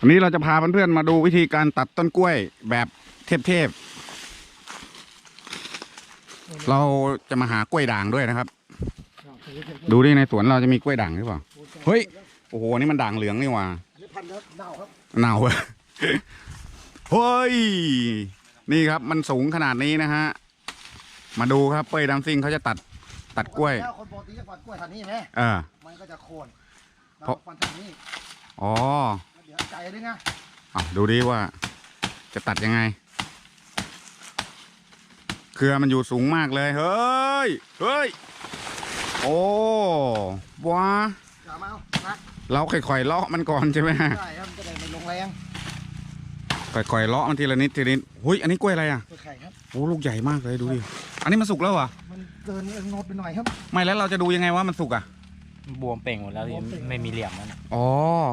วันนี้เราจะพาเพื่อนๆมาดูวิธีการตัดต้นกล้วยแบบเทพๆเราจะมาหากล้วยด่างด้วยนะครับ ดูดิในสวนเราจะมีกล้วยด่างหรือเปล่า เฮ้ย โอ้โหอันนี่มันด่างเหลืองนี่หว่าอันนี้พันธุ์แล้วเน่าครับเน่าอะเฮ้ย นี่ครับมันสูงขนาดนี้นะฮะ มาดูครับเป้ยดัมซิงเขาจะตัดตัดกล้วยแล้วคนปกติจะฟันกล้วยทางนี้ไหมเออมันก็จะโค่นเราเพราะฟันทางนี้ อ๋อ แล้วเดี๋ยวใจด้วยนะอะดูดิว่าจะตัดยังไง เครือมันอยู่สูงมากเลย เฮ้ย เฮ้ย โอ้ว้าอย่ามาเอานักเราค่อยๆเลาะมันก่อนใช่ไหมใช่ครับมันจะได้ไม่ลงแรงค่อยๆเลาะมันทีละนิดทีละนิดหุยอันนี้กล้วยอะไรอะกล้วยไข่ครับ โอ้ลูกใหญ่มากเลยดูดิ อันนี้มันสุกแล้วเหรอมันเกินโนดไปหน่อยครับ ไม่แล้วเราจะดูยังไงว่ามันสุกอะ บวมเป่งหมดแล้วพี่บวมเป่งไม่มีเหลี่ยมแล้วนะอ๋อ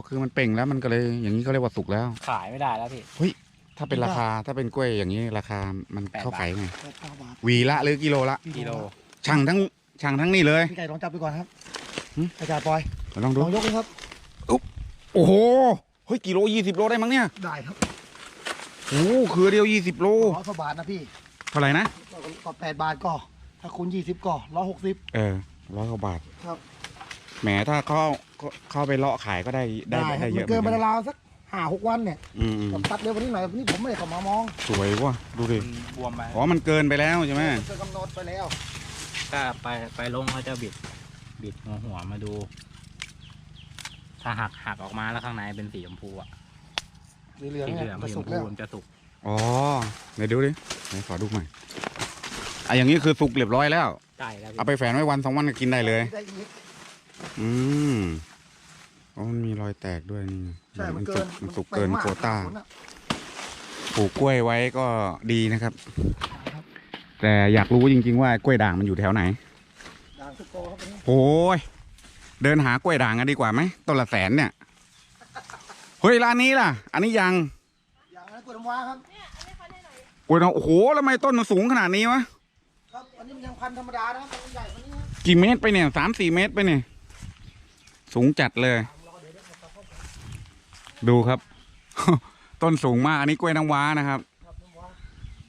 คือมันเป่งแล้วมันก็เลยอย่างนี้เขาเรียกว่าสุกแล้ว ขายไม่ได้แล้วพี่ถ้าเป็นราคาถ้าเป็นกล้วยอย่างนี้ราคามันแปดเข้าบาทขายไงแปดเก้าบาทหวีละหรือกิโลละกิโลช่างทั้งช่างทั้งนี่เลย พี่ไก่ลองจับดูก่อนครับหืม อาจารย์ปอยลองดู ลองยกเลยครับ โอ้โห เฮ้ยกิโลยี่สิบโลได้มั้งเนี่ยได้ครับโอ้โหคือเดียวยี่สิบโล ร้อยกว่าบาทนะพี่เท่าไหร่นะ ก็แปดบาทก็ ถ้าคูณยี่สิบก็ร้อยหกสิบเออร้อยกว่าบาท ครับ แหมถ้าเข้าเข้าไปเลาะขายก็ได้ได้ครัได้บเยมัอะนเกินไปหมือราวๆสักห้าหกวันเนี่ยอืมอืมผมตัดเร็วกวันนี้หน่อยวันนี้ผมไม่ได้เข้ามามองสวยว่ะดูดิมันบวมไปอ๋อมันเกินไปแล้วใช่ไหมเกินกำหนดไปแล้วก็ไปไปลงเขาจะบิด บิดหัวหัวมาดู ถ้าหักหักออกมาแล้วข้างในเป็นสีชมพูอะสีเหลืองสีเนี่เหลืยองกระสีชสุมกพูแล้วมันจะสุกอ๋อไหนดูดิไหนขอดูหน่อยอะอย่างนี้คือสุกเรียบร้อยแล้วใกล้แล้วพี่เอาไปแฝนไว้วันสองวันก็กินได้เลย ได้อีก อืมอ๋อมันมีรอยแตกด้วยนี่ใช่มันสุเกิกนมันสุกไปเกินมโควต้าผลน่ะปลูกกล้วยไว้ก็ดีนะครับครับ แต่อยากรู้จริง ๆ ว่ากล้วยด่างมันอยู่แถวไหนด่างทุกโกครับอันนี้โอ้ยเดินหากล้วยด่างกันดีกว่าไหมต้นละแสนเนี่ยเฮ้ยร้านนี้ล่ะ อันนี้ยังอย่างนั้นกล้วยน้ำว้าครับกล้วยน้ำโอ้โหแล้วทำไมต้นมันสูงขนาดนี้วะครับอันนี้มันยังพันธุ์ธรรมดานะครับมันใหญ่กว่านี้นะกี่เมตรไปเนี่ยสามสี่เมตรไปเนี่ย สูงจัดเลย ดูครับ ต้นสูงมากอันนี้กล้วยน้ำว้านะครับ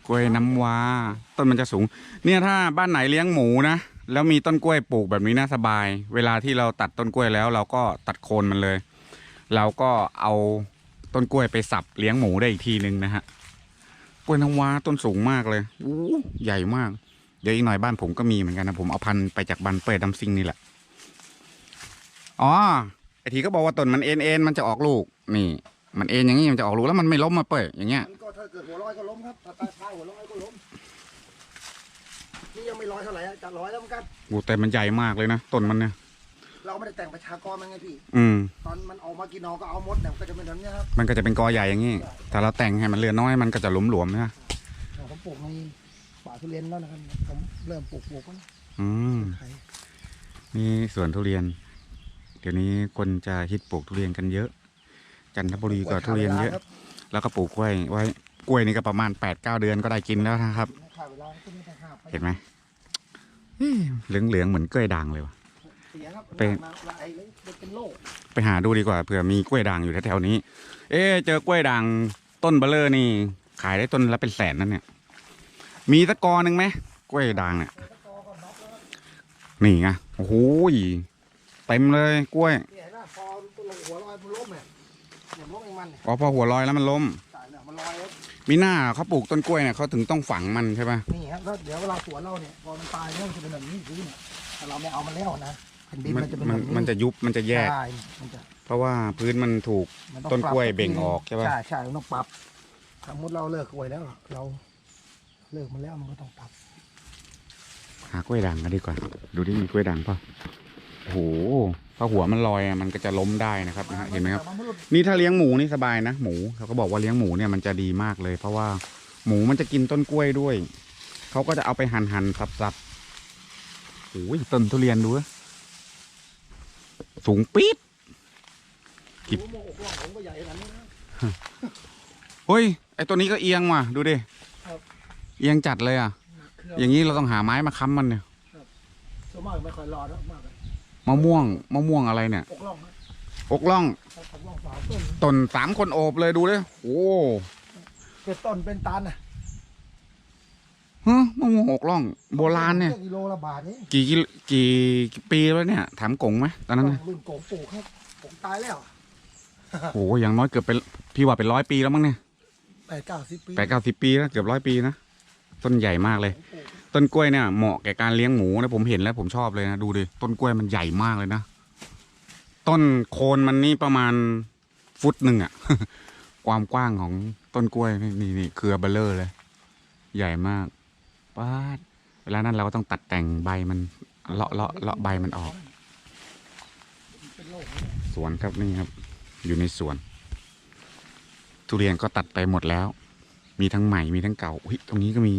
กล้วยน้ำว้า ต้นมันจะสูง เนี่ยถ้าบ้านไหนเลี้ยงหมูนะแล้วมีต้นกล้วยปลูกแบบนี้นะสบาย เวลาที่เราตัดต้นกล้วยแล้ว เราก็ตัดโคนมันเลย เราก็เอาต้นกล้วยไปสับเลี้ยงหมูได้อีกทีนึงนะฮะกล้วยน้ำว้าต้นสูงมากเลยอู้ใหญ่มาก เดี๋ยวอีกหน่อยบ้านผมก็มีเหมือนกันนะผมเอาพันธุ์ไปจากบันเปิดดัมซิงนี่แหละ อ๋อไอทีก็บอกว่าต้นมันเอ็นเอ็นมันจะออกลูก นี่ มันเอ็นอย่างนี้มันจะออกลูกแล้วมันไม่ล้มมาเปิดอย่างเงี้ยมันก็ถ้าเกิดหัวร้อยก็ล้มครับถ้าตายพายหัวร้อยก็ล้มนี่ยังไม่ร้อยเท่าไหร่อะจะร้อยแล้วเหมือนกันโอ้แต่มันใหญ่มากเลยนะต้นมันเนี่ยเราไม่ได้แต่งประชากรมันไงพี่อืมตอนมันออกมากินนอก็เอาหมดเนี่ยมันก็จะเป็นแบบเนี้ยครับมันก็จะเป็นกอใหญ่อย่างนี้ถ้าเราแต่งให้มันเรือนน้อยมันก็จะหลวมๆนะเดี๋ยวผมปลูกในป่าทุเรียนแล้วนะครับผมเริ่มปลูกปลูกแล้วนะอืมไข่นี่สวนทุเรียนเดี๋ยวนี้คนจะฮิตปลูกทุเรียนกันเยอะ จันทบุรีก็ทุเรียนเยอะครับแล้วก็ปลูกกล้วยไว้กล้วยนี่ก็ประมาณ8ปดเเดือนก็ได้กินแล้วนะครับข่าวเวลาก็ไม่ได้ห้าไปเห็นไหมเหลืองเหลืองๆเหมือนกล้วยด่างเลยวะเสียครับเป็นมาละไอ้เลยเป็นโรคไปหาดูดีกว่าเผื่อมีกล้วยด่างอยู่แถวๆนี้ เอ๊ะเจอกล้วยด่างต้นเบลเลอร์นี่ ขายได้ต้นละเป็นแสนนั่นเนี่ย มีตะกอหนึ่งไหมกล้วยด่างเนี่ยนี่ไงโอ้โหย เต็มเลยกล้วยเนี่ยนะพอตัวลงหัวลอยมันล้มเนี่ยเนี่ยล้มเองมันเนี่ยอ๋อพอหัวลอยแล้วมันล้มตายเนี่ยมันลอยแล้วมีหน้าเขาปลูกต้นกล้วยเนี่ยเขาถึงต้องฝังมันใช่ปะนี่ครับแล้วเดี๋ยวเวลาสวนเราเนี่ยพอมันตายเนี่ยมันจะเป็นแบบนี้พื้นเนี่ยถ้าเราไม่เอามันแล้วนะแผ่นดินมันมันจะเป็นมัแบนบนี้มันจะยุบมันจะแยก ใช่มันจะเพราะว่าพื้นมันถูก มันองต้นกล้วยปรับเบ่งออกใช่ปะ ใช่ใช่มันต้องปรับสมมติเราเลิกกล้วยแล้ว เราเลิกมันแล้วมันก็ต้องปรับ หากล้วยด่างกันดีกว่า ดูที่มีกล้วยด่างเปล่ะ โอ้โหถ้าหัวมันลอยอะมันก็จะล้มได้นะครับนะฮะเห็นไหมครับมันไม่รู้นี่ถ้าเลี้ยงหมูนี่สบายนะหมูเขาก็บอกว่าเลี้ยงหมูเนี่ยมันจะดีมากเลย เพราะว่าหมูมันจะกินต้นกล้วยด้วย เขาก็จะเอาไปหั่นหั่นสับสับโอ้ยต้นทุเรียนดูอะสูงปี๊ดโอ้โหอกล่องผมก็ใหญ่ขนาดนี้นะเฮ้ยไอตัวนี้ก็เอียงว่ะดูดิครับเอียงจัดเลยอะเครื่องอย่างนี้เราต้องหาไม้มาค้ำมันเนี่ยส่วนมากไม่ค่อยรอดมากเลย มะม่วงมะม่วงอะไรเนี่ยอกล่องนะอกล่องอกล่องฝาต้นต้นสามคนโอบเลยดูเลยโอ้เป็นต้นเป็นตันน่ะฮะมะม่วงหกล่อง โบราณเนี่ยกิโลละบาทนี่กี่กิโลกี่ปีแล้วเนี่ย ถามกงไหมตอนนั้นน่ะรุ่นโกงปลูกครับผมตายแล้วโอ้โหอย่างน้อยเกือบเป็นพี่ว่าเป็นร้อยปีแล้วมั้งเนี่ยแปดเก้าสิบปีแปดเก้าสิบปีแล้วเกือบร้อยปีนะต้นใหญ่มากเลยผมปลูก ต้นกล้วยเนี่ยเหมาะแก่การเลี้ยงหมูนะผมเห็นแล้วผมชอบเลยนะดูดิต้นกล้วยมันใหญ่มากเลยนะต้นโคนมันนี่ประมาณฟุตหนึ่งอะความกว้างของต้นกล้วยนี่นี่นี่เครือเบลเลอร์เลย ใหญ่มากป้าดเวลานั้นเราก็ต้องตัดแต่งใบมันเลาะเลาะเลาะใบมันออก สวนครับนี่ครับ อยู่ในสวน ทุเรียนก็ตัดไปหมดแล้ว มีทั้งใหม่มีทั้งเก่าอุ้ยตรงนี้ก็มี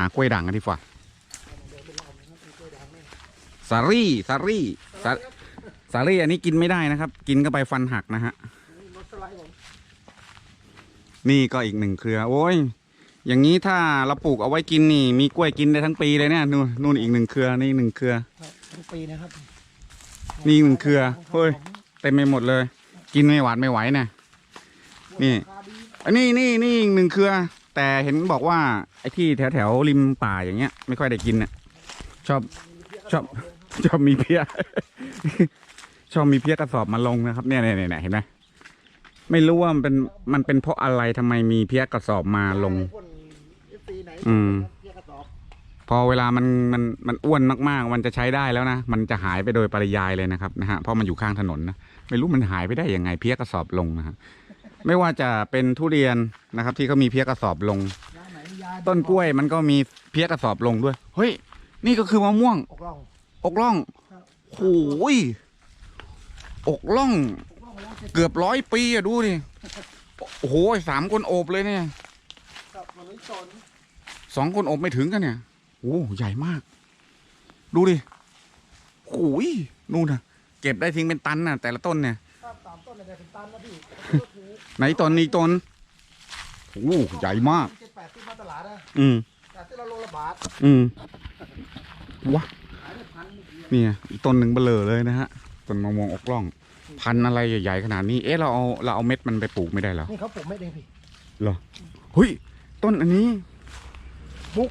หากล้วยด่างกันดีกว่าเดินเป็นรอบนะครับมีกล้วยด่างนี่สารี่สารี่สาสารี่อันนี้กินไม่ได้นะครับ กินก็ไปฟันหักนะฮะรถสไลด์ผมนี่ก็อีกหนึ่งเครือ โอ้ย อย่างนี้ถ้าเราปลูกเอาไว้กินนี่ มีกล้วยกินได้ทั้งปีเลยเนี่ยนู่นนู่นอีกหนึ่งเครือนี่อีกหนึ่งเครือครับทุกปีนะครับนี่หนึ่งเครือเฮ้ยเต็มไปหมดเลย กินไม่หวานไม่ไหวเนี่ยนี่ราคาดีอันนี้นี่นี่อีกหนึ่งเครือ แต่เห็นบอกว่า ไอ้ที่แถวแถวริมป่าอย่างเงี้ย ไม่ค่อยได้กินเนี่ยชอบชอบชอบมีเพี้ย ชอบมีเพี้ยกระสอบมาลงนะครับ เนี่ยเนี่ยเนี่ยเห็นไหมไม่รู้ว่ามันเป็นมันเป็นเพราะอะไรทำไมมีเพี้ยกระสอบมาลง อืมพอเวลามันมันมันอ้วนมากๆ มันจะใช้ได้แล้วนะ มันจะหายไปโดยปริยายเลยนะครับนะฮะ เพราะมันอยู่ข้างถนนนะ ไม่รู้มันหายไปได้ยังไงเพี้ยกระสอบลงนะฮะ ไม่ว่าจะเป็นทุเรียนนะครับ ที่เขามีเพี้ยกระสอบลง ต้นกล้วยมันก็มีเพี้ยกระสอบลงด้วย เฮ้ย นี่ก็คือมะม่วง อกร่อง อกล่องครับโอ้ยอกล่องอกร่องมาแล้วเจ็ดเกือบร้อยปีอะดูดิโอ้โหสามคนโอบเลยเนี่ยกับมันนี้ตนสองคนโอบไม่ถึงกันเนี่ยโอ้ใหญ่มาก ดูดิโอ้ยนู่นนะเก็บได้ทิ้งเป็นตันน่ะ แต่ละต้นเนี่ยถ้าสามต้นเนี่ยเป็นตันนะพี่ก็คือไหนต้นนี้ต้นโอ้ใหญ่มาก เจ็ดแปดที่มาตลาดนะอืมแต่ที่เราโลละบาทอืมว้าขายได้พันเมื่อกี้เนี่ย อีกต้นหนึ่งเบลอเลยนะฮะต้นมะม่วงอกล่อง พันธุ์อะไรใหญ่ๆขนาดนี้ เอ๊ะเราเอาเราเอาเม็ดมันไปปลูกไม่ได้เหรอนี่เขาปลูกไม่เองพี่เฮ้ยต้นอันนี้บุ๊ก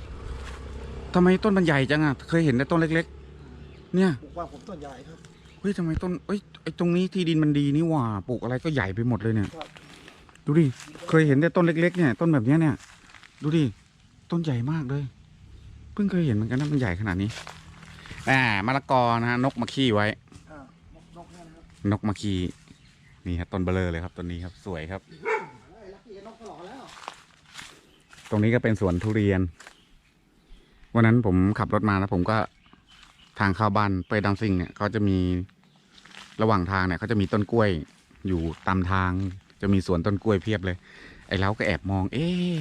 ทำไมต้นมันใหญ่จังอะเคยเห็นแต่ต้นเล็ก ๆ เนี่ย ปลูกว่าผมต้นใหญ่ครับเฮ้ยทำไมต้นเอ้ยไอ้ตรงนี้ที่ดินมันดีนี่หว่าปลูกอะไรก็ใหญ่ไปหมดเลยเนี่ย ครับดูดิ เคยเห็นแต่ต้นเล็ก ๆ เนี่ย ต้นแบบเนี้ยเนี่ย ดูดิ ต้นใหญ่มากเลย เพิ่งเคยเห็นเหมือนกันนะมันใหญ่ขนาดนี้อ่ามะละกอนะฮะนกมาขี้ไว้ อ่านกนกเนี่ยนะครับนกมาขี้นี่ครับต้นเบลอเลยครับต้นนี้ครับสวยครับเฮ้ยลักกี้นกตลอดแล้ว ตรงนี้ก็เป็นสวนทุเรียน วันนั้นผมขับรถมาแล้วผมก็ทางเข้าบ้านเปยดังซิงเนี่ยเขาจะมีระหว่างทางเนี่ยเขาจะมีต้นกล้วย อยู่ตามทาง จะมีสวนต้นกล้วยเพียบเลย ไอ้เราก็แอบมอง เอ๊ะ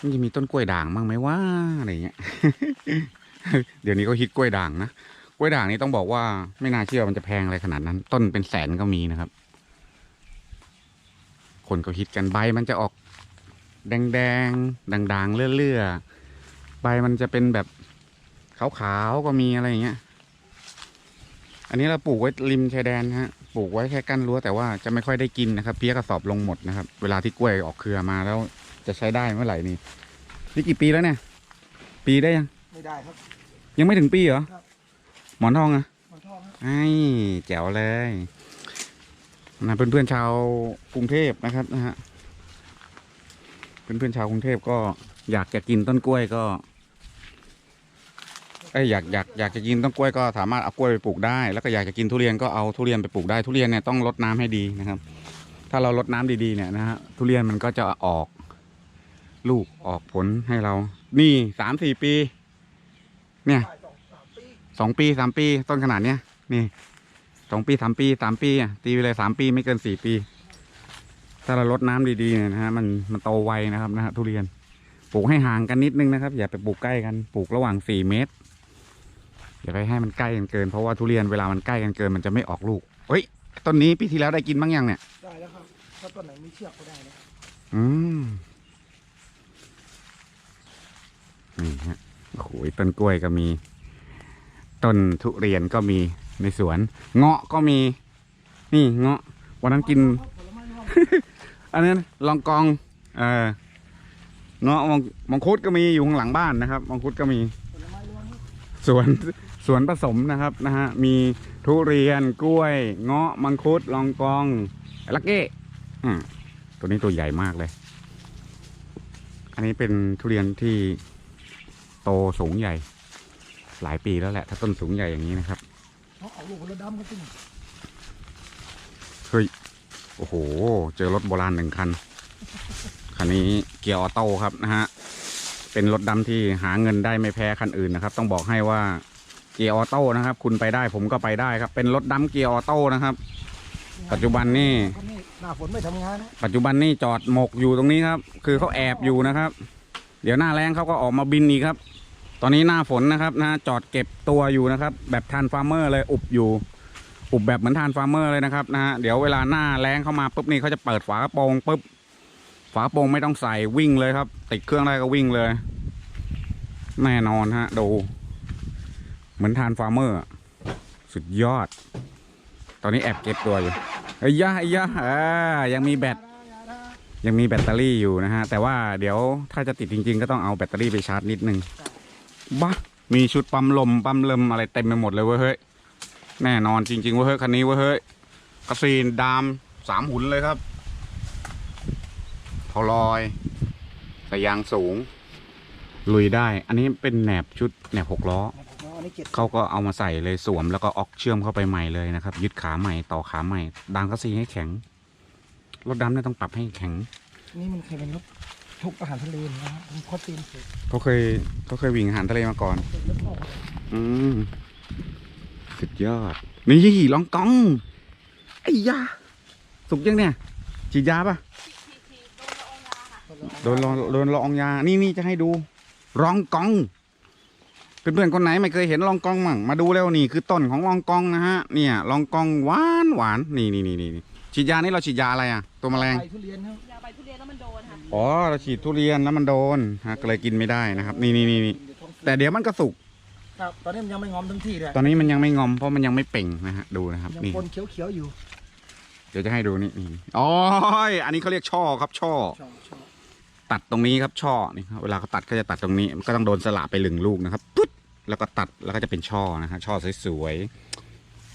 มันจะมีต้นกล้วยด่างบ้างไหมว่าอะไรเงี้ย เดี๋ยวนี้ก็ฮิตกล้วยด่างนะกล้วยด่างนี่ต้องบอกว่าไม่น่าเชื่อมันจะแพงอะไรขนาดนั้น ต้นเป็นแสนก็มีนะครับ คนก็ฮิตกันใบมันจะออก แดงแดงๆด่างๆเลื่อๆใบมันจะเป็นแบบขาวๆก็มีอะไรอย่างเงี้ย อันนี้เราปลูกไว้ริมชายแดนนะฮะ ปลูกไว้แค่กั้นรั้วแต่ว่าจะไม่ค่อยได้กินนะครับ เพี้ยกระสอบลงหมดนะครับ เวลาที่กล้วยออกเครือมาแล้ว จะใช้ได้เมื่อไหร่นี่นี่กี่ปีแล้วเนี่ย ปีได้ยัง ไม่ได้ครับ ยังไม่ถึงปีเหรอครับ หมอนทองอะมันชอบครับไอ้แจ๋วเลยนะเพื่อนๆชาวกรุงเทพนะครับนะฮะเพื่อนๆชาวกรุงเทพก็อยากจะกินต้นกล้วยก็เอ้ยอยากอยากอยากจะกินต้นกล้วยก็สามารถเอากล้วยไปปลูกได้ แล้วก็อยากจะกินทุเรียนก็เอาทุเรียนไปปลูกได้ทุเรียนเนี่ยต้องรดน้ำให้ดีนะครับ ถ้าเรารดน้ำดีๆเนี่ยนะฮะทุเรียนมันก็จะออก ลูกออกผลให้เรา นี่สามสี่ปี เนี่ยได้สองสามปีสองปีสามปีต้นขนาดเนี้ยนี่สองปีสามปีสามปีอะตีไปเลยสามปีไม่เกินสี่ปี ถ้าเราลดน้ำดีๆเนี่ยนะฮะมันมันโตไวนะครับนะฮะทุเรียน ปลูกให้ห่างกันนิดนึงนะครับ อย่าไปปลูกใกล้กันปลูกระหว่างสี่เมตรอย่าไปให้มันใกล้กันเกิน เพราะว่าทุเรียนเวลามันใกล้กันเกิน มันจะไม่ออกลูกเฮ้ยต้นนี้ปีที่แล้วได้กินบ้างยังเนี่ยได้แล้วครับถ้าต้นไหนมีเชือกก็ได้นะอืม นี่ฮะโอ้โหต้นกล้วยก็มี ต้นทุเรียนก็มีในสวน เงาะก็มี นี่เงาะ วันนั้นกิน อันนั้นลองกอง เออเงาะมังมังคุดก็มีอยู่ข้างหลังบ้านนะครับมังคุดก็มีสวนสวนผสมนะครับนะฮะมีทุเรียนกล้วย เงาะมังคุดลองกองลักเก้อืมตัวนี้ตัวใหญ่มากเลย อันนี้เป็นทุเรียนที่ โตสูงใหญ่ หลายปีแล้วแหละ ถ้าต้นสูงใหญ่อย่างนี้นะครับเขาเอาลูกผลดำกันจริงเฮ้ย โอ้โห เจอรถโบราณหนึ่งคัน คันนี้เกียร์ออโต้ครับนะฮะ เป็นรถดำที่หาเงินได้ไม่แพ้คันอื่นนะครับ ต้องบอกให้ว่าเกียร์ออโต้นะครับ คุณไปได้ผมก็ไปได้ครับ เป็นรถดำเกียร์ออโต้นะครับ ปัจจุบันนี่ก็นี่หน้าฝนไม่ทำงานนะปัจจุบันนี่จอดหมกอยู่ตรงนี้ครับ คือเขาแอบอยู่นะครับ เดี๋ยวหน้าแรงเขาก็ออกมาบินอีกครับ ตอนนี้หน้าฝนนะครับนะจอดเก็บตัวอยู่นะครับ แบบทานฟาร์มเมอร์เลยอุบอยู่ อุบแบบเหมือนทานฟาร์มเมอร์เลยนะครับนะฮะเดี๋ยวเวลาหน้าแรงเข้ามาปุ๊บนี่เขาจะเปิดฝากระโปรงปุ๊บฝากระโปรงไม่ต้องใส่วิ่งเลยครับ ติดเครื่องได้ก็วิ่งเลย แน่นอนฮะดู เหมือนทานฟาร์มเมอร์ สุดยอด ตอนนี้แอบเก็บตัวอยู่ไอ้ยะไอ้ยะอ่ายังมีแบต ยังมีแบตเตอรี่อยู่นะฮะ แต่ว่าเดี๋ยวถ้าจะติดจริง ๆ ก็ต้องเอาแบตเตอรี่ไปชาร์จนิดนึงบ้ามีชุดปั๊มลมปั๊มลมอะไรเต็มไปหมดเลยเว้ยเฮ้ยแน่นอนจริงๆเว้ยเฮ้ยคันนี้เว้ยเฮ้ยกระซีนดามสามหุ่นเลยครับเผาลอยแต่ยางสูง ลุยได้ อันนี้เป็นแหนบชุดแหนบหกล้ออันนี้เก็บเขาก็เอามาใส่เลยสวมแล้วก็ออกเชื่อมเข้าไปใหม่เลยนะครับ ยึดขาใหม่ต่อขาใหม่ดางกระซีให้แข็ง รถดำเนี่ยต้องปรับให้แข็ง นี่มันเคยเป็นรถทุกอาหารทะเลนะฮะมันพอตีนเสร็จเขาเคยเขาเคยวิ่งอาหารทะเลมาก่อน เสร็จแล้วก็อืมสุดยอด นี่ลองกองไอ้ยาสุกยังเนี่ยฉีดยาปะโดนลองโดนลองยา นี่นี่จะให้ดูรองกองเพื่อนๆคนไหนไม่เคยเห็นลองกองมั่งมาดูแล้วนี่คือต้นของลองกองนะฮะ เนี่ยลองกองหวานหวานนี่นี่นี่นี่ ฉีดยานี่เราฉีดยาอะไรอะ ตัวแมลงไปทุเรียนครับยาใบทุเรียนแล้วมันโดนค่ะอ๋อเราฉีดทุเรียนแล้วมันโดนฮะก็เลยกินไม่ได้นะครับ นี่นี่นี่นี่เดี๋ยวท้องเสียแต่เดี๋ยวมันก็สุก ครับตอนนี้มันยังไม่งอมทั้งที่เลยตอนนี้มันยังไม่งอมเพราะมันยังไม่เป่งนะฮะดูนะครับยังนี่ปนเขียวๆอยู่เดี๋ยวจะให้ดูนี่นี่อ๋ออันนี้เขาเรียกช่อครับช่อ ชอบชอบตัดตรงนี้ครับช่อนี่ครับเวลาเขาตัดก็จะตัดตรงนี้มันก็ต้องโดนสละไปหนึ่งลูกนะครับปุ๊ดแล้วก็ตัดแล้วก็จะเป็นช่อนะฮะช่อสวยๆ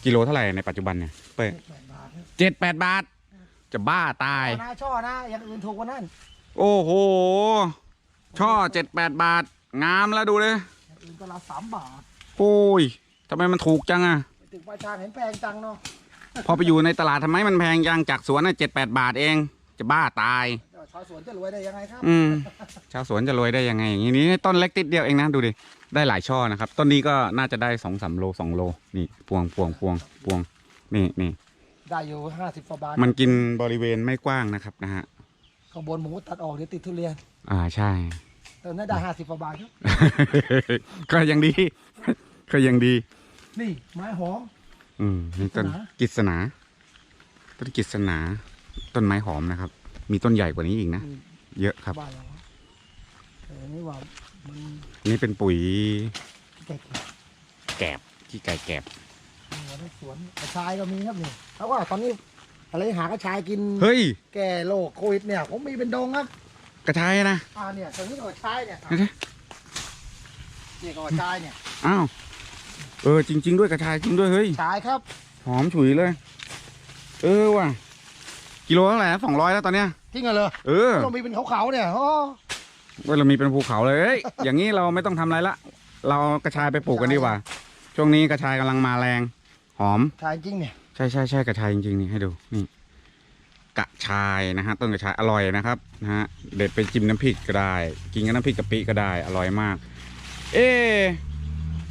กิโลเท่าไหร่ในปัจจุบันเนี่ยเป้แปดบาทครับเจ็ดแปดบาท จะบ้าตายช่อนะช่อนะอย่างอื่นถูกกว่านั้นโอ้โห ช่อเจ็ดแปดบาท งามแล้วดูเลยอย่างอื่นก็ละสามบาทโอ้ยทำไมมันถูกจังอะไปถึงปลายทางเห็นแพงจังเนาะพอไปอยู่ในตลาดทำไมมันแพงจังจากสวนน่ะเจ็ดแปดบาทเอง จะบ้าตายเดี๋ยว ชาวสวนจะรวยได้ยังไงครับอืมชาวสวนจะรวยได้ยังไงอย่างนี้นี่ต้นเล็กติดเดียวเองนะดูดิได้หลายช่อนะครับ ต้นนี้ก็น่าจะได้สองสามโลสองโลนี่พวงพวงพวงพวงนี่นี่ได้อยู่ห้าสิบกว่าบาทมันกินบริเวณไม่กว้างนะครับนะฮะข้างบนหมูตัดออกเดี๋ยวติดทุเรียน อ่าใช่แต่น่าได้ห้าสิบกว่าบาทครับก็ยังดี ก็ยังดี นี่ไม้หอมอืมนี่ต้นกิษณากิษณาต้นกิษณาต้นไม้หอมนะครับ มีต้นใหญ่กว่านี้อีกนะอืมเยอะครับ บ้านเราแต่อันนี้ว่ามันนี่เป็นปุ๋ยแก่แกบขี้ไก่แกบๆนี่ในสวนกระชายก็มีครับนี่เพราะว่าตอนนี้อะไรหากระชายกินเฮ้ย แก่โรคโควิดเนี่ยผมมีเป็นดงครับกระชายนะ อ่าเนี่ยตรงนี้ก็กระชายเนี่ยเดี๋ยว เนี่ยก็กระชายเนี่ยๆอ้าวเออจริง ๆ ด้วยกระชายจริงด้วยเฮ้ยชายครับ หอมฉุยเลย เออว่ะ กิโลเท่าไหร่สองร้อยแล้วตอนเนี้ยจริงเหรอเออเรามีเป็นเขาๆเนี่ยโอ้เว้ยเรามีเป็นภูเขาเลยเอ้ยอย่างนี้เราไม่ต้องทำอะไรละ เราเอากระชายไปปลูกกันดีกว่า ช่วงนี้กระชายกำลังมาแรง หอม ชายจริงเนี่ยใช่ใช่ใช่กระชายจริงๆนี่ให้ดูนี่กระชายนะฮะต้นกระชายอร่อยนะครับนะฮะเด็ดไปจิ้มน้ำพริกก็ได้ กินกับน้ำพริกกะปิก็ได้อร่อยมาก เอ๊ะ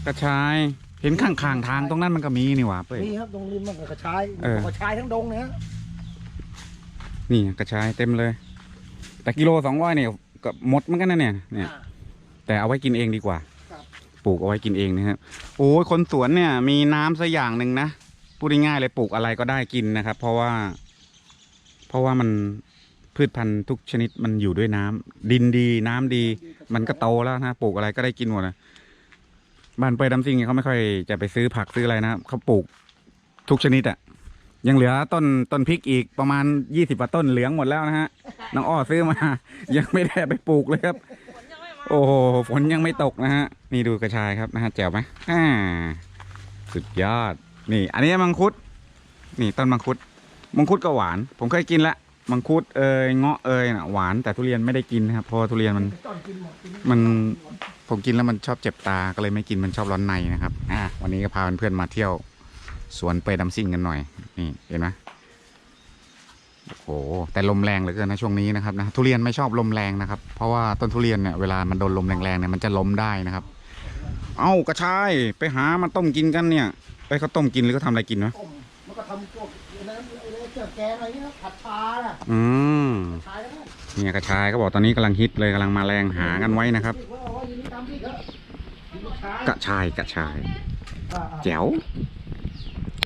กระชายเห็นข้างๆทางตรงนั้นมันก็มีนี่หว่าเป้ย นี่ครับตรงริมมันก็กระชายเออ กระชายทั้งดงเนี่ย นี่กระชายเต็มเลย แต่กิโลสองร้อยเนี่ยก็หมดเหมือนกันนะเนี่ยเนี่ยอ่าแต่เอาไว้กินเองดีกว่าครับปลูกเอาไว้กินเองนะครับโอ้ยคนสวนเนี่ยมีน้ำสักอย่างหนึ่งนะพูดง่ายๆเลยปลูกอะไรก็ได้กินนะครับ เพราะว่า เพราะว่ามันพืชพันธุ์ทุกชนิดมันอยู่ด้วยน้ำดินดีน้ำดี มันก็โตแล้วนะปลูกอะไรก็ได้กินหมดนะบ้านเปยดำซิงเนี่ยเขาไม่ค่อยจะไปซื้อผักซื้ออะไรนะเขาปลูกทุกชนิดอะ ยังเหลือต้นต้นพริกอีกประมาณยี่สิบกว่าต้นเหลืองหมดแล้วนะฮะน้องอ้อซื้อมา ยังไม่ได้ไปปลูกเลยครับ โอ้โหฝนยังไม่ตกนะฮะ นี่ดูกระชายครับนะฮะแจ๋วไหมอ่าสุดยอด นี่ อันนี้มังคุด นี่ต้นมังคุด มังคุดก็หวาน ผมเคยกินละมังคุดเอยเงาะเอยน่ะหวานแต่ทุเรียนไม่ได้กินนะครับเพราะว่าทุเรียนมันต้นกินหมดกินมันผมกินแล้วมันชอบเจ็บตาก็เลยไม่กินมันชอบร้อนในนะครับอะวันนี้ก็พาเพื่อนๆมาเที่ยว สวนเปยดำซิ่งกันหน่อย นี่เห็นไหมโอ้โหแต่ลมแรงเหลือเกินนะช่วงนี้นะครับนะทุเรียนไม่ชอบลมแรงนะครับ เพราะว่าต้นทุเรียนเนี่ยเวลามันโดนลมแรงๆเนี่ยมันจะล้มได้นะครับ เอ้ากระชายไปหามาต้มกินกันเนี่ย ไปเขาต้มกินหรือเขาทำอะไรกินวะต้มมันก็ทำพวกอะไรนะไอ้เจ้าแกงอะไรเงี้ยผัดชาน่ะอืมชายแล้วนะเนี่ยกระชายเขาบอกตอนนี้กำลังฮิตเลยกำลังมาแรงหากันไว้นะครับที่เขาเอาไว้อย่างนี้ทำที่เถอะกินชายกระชายกระชายอ่าๆแจ๋ว